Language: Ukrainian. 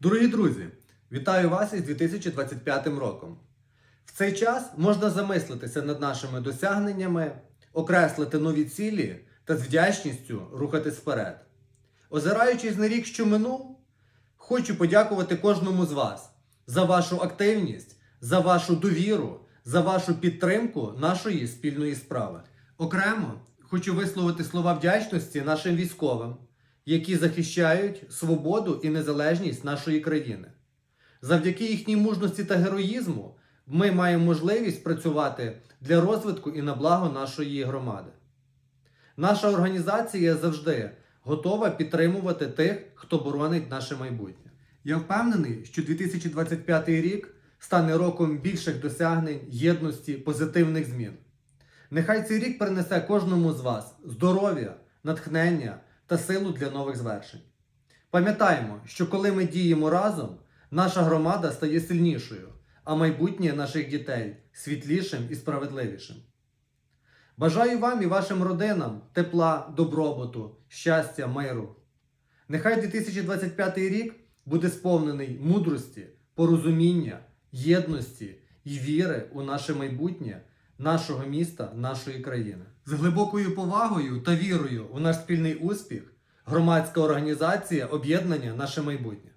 Дорогі друзі, вітаю вас із 2025 роком. В цей час можна замислитися над нашими досягненнями, окреслити нові цілі та з вдячністю рухатись вперед. Озираючись на рік, що минув, хочу подякувати кожному з вас за вашу активність, за вашу довіру, за вашу підтримку нашої спільної справи. Окремо хочу висловити слова вдячності нашим військовим, які захищають свободу і незалежність нашої країни. Завдяки їхній мужності та героїзму ми маємо можливість працювати для розвитку і на благо нашої громади. Наша організація завжди готова підтримувати тих, хто боронить наше майбутнє. Я впевнений, що 2025 рік стане роком більших досягнень, єдності, позитивних змін. Нехай цей рік принесе кожному з вас здоров'я, натхнення та силу для нових звершень. Пам'ятаємо, що коли ми діємо разом, наша громада стає сильнішою, а майбутнє наших дітей світлішим і справедливішим. Бажаю вам і вашим родинам тепла, добробуту, щастя, миру. Нехай 2025 рік буде сповнений мудрості, порозуміння, єдності і віри у наше майбутнє нашого міста, нашої країни. З глибокою повагою та вірою у наш спільний успіх громадська організація об'єднання наше майбутнє.